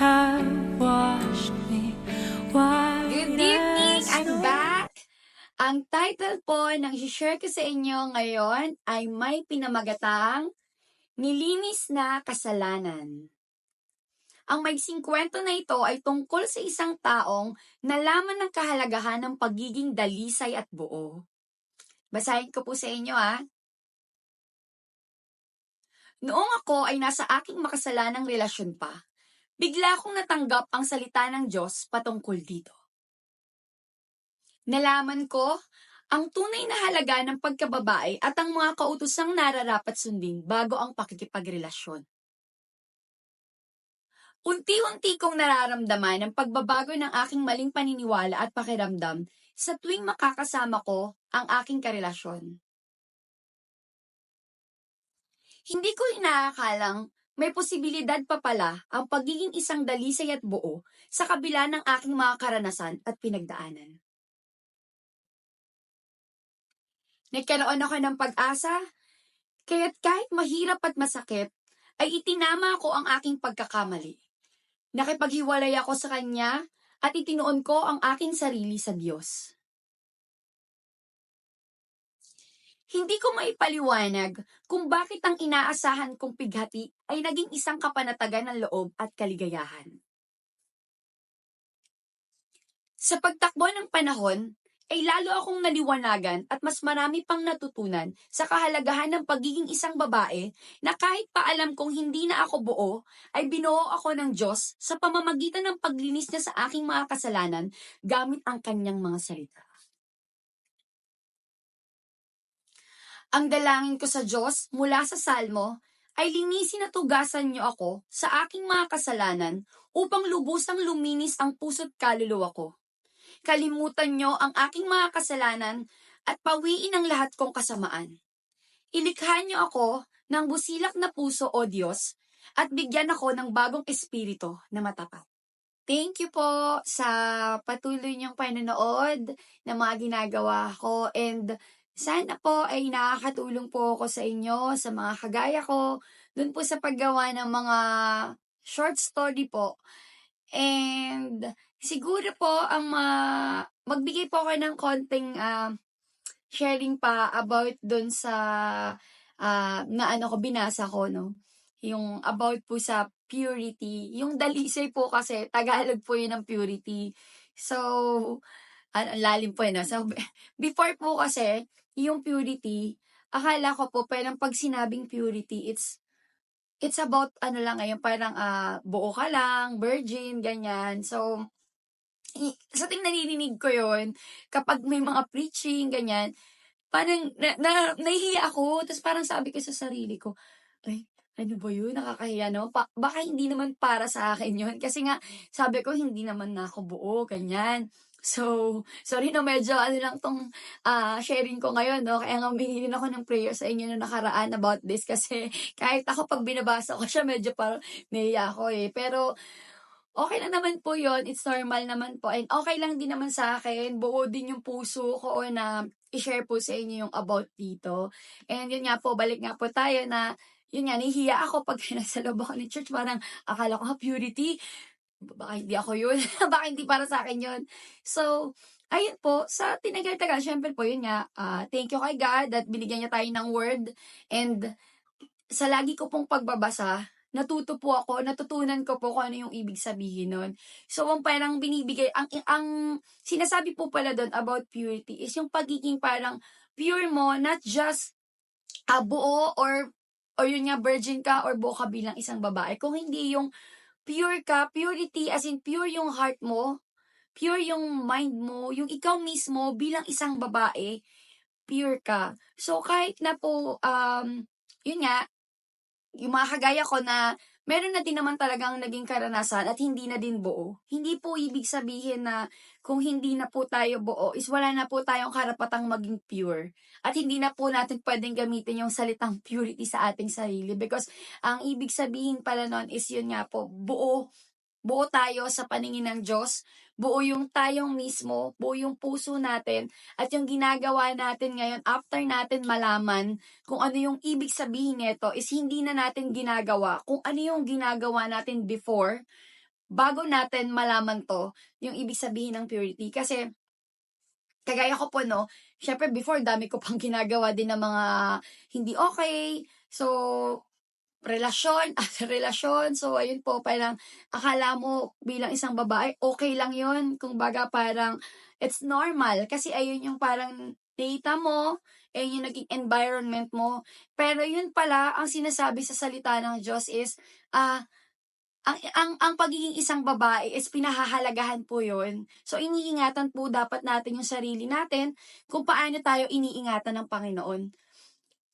have washed me white Good evening! I'm back! Ang title po ng share ko sa inyo ngayon ay may pinamagatang Nilinis na Kasalanan. Ang maiksing kwento na ito ay tungkol sa isang taong nalaman ng kahalagahan ng pagiging dalisay at buo. Basahin ko po sa inyo ah. Noong ako ay nasa aking makasalanang relasyon pa, bigla akong natanggap ang salita ng Diyos patungkol dito. Nalaman ko ang tunay na halaga ng pagkababae at ang mga kautosang nararapat sundin bago ang pakikipagrelasyon. Unti-unti kong nararamdaman ang pagbabago ng aking maling paniniwala at pakiramdam sa tuwing makakasama ko ang aking karelasyon. Hindi ko inaakalang may posibilidad pa pala ang pagiging isang dalisay at buo sa kabila ng aking mga karanasan at pinagdaanan. Nagkaroon ako ng pag-asa, kaya't kahit mahirap at masakit, ay itinama ko ang aking pagkakamali. Nakipaghiwalay ako sa Kanya at itinuon ko ang aking sarili sa Diyos. Hindi ko maipaliwanag kung bakit ang inaasahan kong pighati ay naging isang kapanatagan ng loob at kaligayahan. Sa pagtakbo ng panahon, ay lalo akong naliwanagan at mas marami pang natutunan sa kahalagahan ng pagiging isang babae na kahit pa alam kong hindi na ako buo, ay binuo ako ng Diyos sa pamamagitan ng paglinis niya sa aking mga kasalanan gamit ang kanyang mga salita. Ang dalangin ko sa Diyos mula sa Salmo ay linisin at tugasan niyo ako sa aking mga kasalanan upang lubusang luminis ang puso't kaluluwa ko. Kalimutan niyo ang aking mga kasalanan at pawiin ang lahat kong kasamaan. Ilikha niyo ako ng busilak na puso o Diyos at bigyan ako ng bagong espiritu na matapat. Thank you po sa patuloy niyong panonood ng mga ginagawa ko and sana po ay nakakatulong po ako sa inyo, sa mga kagaya ko, dun po sa paggawa ng mga short story po. And siguro po ang ma- magbigay po ako ng konting ah, sharing pa about dun sa ah, na ano ko binasa ko no. Yung about po sa purity. Yung dalisay po kasi Tagalog po yun ng purity. So ang lalim po yun. no? So, before po kasi, yung purity, akala ko po, parang pag sinabing purity, it's, it's about, ano lang ngayon, parang, ah, buo ka lang, virgin, ganyan. So, sa ting nanininig ko yon kapag may mga preaching, ganyan, parang, na, na, nahihiya ako, tapos parang sabi ko sa sarili ko, ay, ano ba yun? Nakakahiya, no? Pa- baka hindi naman para sa akin yun. Kasi nga, sabi ko, hindi naman na ako buo, ganyan. So, sorry na medyo ano lang tong ah, sharing ko ngayon, no? Kaya nga humingi ako ng prayer sa inyo na nakaraan about this kasi kahit ako pag binabasa ko siya, medyo parang naiya ako eh. Pero, okay lang naman po yon It's normal naman po. And okay lang din naman sa akin. Buo din yung puso ko na i-share po sa inyo yung about dito. And yun nga po, balik nga po tayo na yun nga, nahihiya ako pag nasa loob ako ng church. Parang akala ko, ha, purity? Baka hindi ako yun. Baka hindi para sa akin yun. So, ayun po, sa tinagal-tagal, syempre po, yun nga, ah, thank you kay God that binigyan niya tayo ng word. And sa lagi ko pong pagbabasa, natuto po ako, natutunan ko po kung ano yung ibig sabihin nun. So, ang parang binibigay, ang, ang sinasabi po pala doon about purity is yung pagiging parang pure mo, not just ah, buo or or yun nga, virgin ka or buo ka bilang isang babae. Kung hindi yung pure ka, purity as in pure yung heart mo, pure yung mind mo, yung ikaw mismo bilang isang babae, pure ka. So, kahit na po, um, yun nga, yung mga kagaya ko na meron na din naman talagang naging karanasan at hindi na din buo. Hindi po ibig sabihin na kung hindi na po tayo buo is wala na po tayong karapatang maging pure. At hindi na po natin pwedeng gamitin yung salitang purity sa ating sarili because ang ibig sabihin pala nun is yun nga po, buo. Buo tayo sa paningin ng Diyos. Buo yung tayong mismo, buo yung puso natin, at yung ginagawa natin ngayon after natin malaman kung ano yung ibig sabihin nito is hindi na natin ginagawa kung ano yung ginagawa natin before bago natin malaman to, yung ibig sabihin ng purity. Kasi, kagaya ko po, no, syempre before, dami ko pang ginagawa din ng mga hindi okay. So, relasyon, at relasyon. So, ayun po, parang akala mo bilang isang babae, okay lang yon Kung baga parang, it's normal. Kasi ayun yung parang data mo, ayun yung naging environment mo. Pero yun pala, ang sinasabi sa salita ng Diyos is, ah, ang, ang, ang pagiging isang babae is pinahahalagahan po yun. So, iniingatan po dapat natin yung sarili natin kung paano tayo iniingatan ng Panginoon.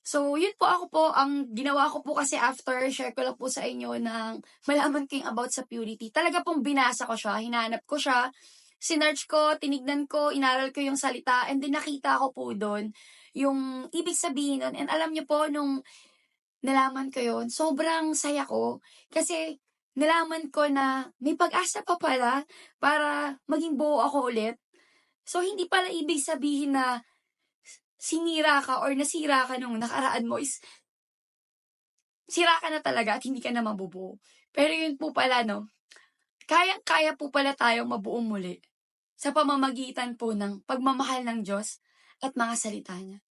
So, yun po ako po, ang ginawa ko po kasi after, share ko lang po sa inyo ng malaman ko yung about sa purity. Talaga pong binasa ko siya, hinanap ko siya, sinearch ko, tinignan ko, inaral ko yung salita, and then nakita ko po doon yung ibig sabihin nun. And alam niyo po, nung nalaman ko yun, sobrang saya ko. Kasi, nalaman ko na may pag-asa pa pala para maging buo ako ulit. So, hindi pala ibig sabihin na sinira ka or nasira ka nung nakaraan mo is sira ka na talaga at hindi ka na mabubuo. Pero yun po pala, no? Kayang-kaya po pala tayong mabuo muli sa pamamagitan po ng pagmamahal ng Diyos at mga salita niya.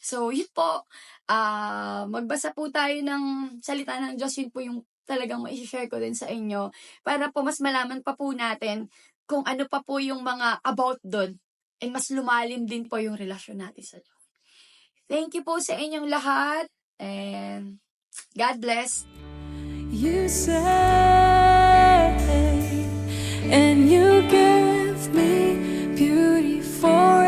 So, yun po. ah magbasa po tayo ng salita ng Diyos. Yun po yung talagang mai-share ko din sa inyo para po mas malaman pa po natin kung ano pa po yung mga about doon and mas lumalim din po yung relasyon natin sa Diyos. Thank you po sa inyong lahat and God bless. You say, and you give me beauty for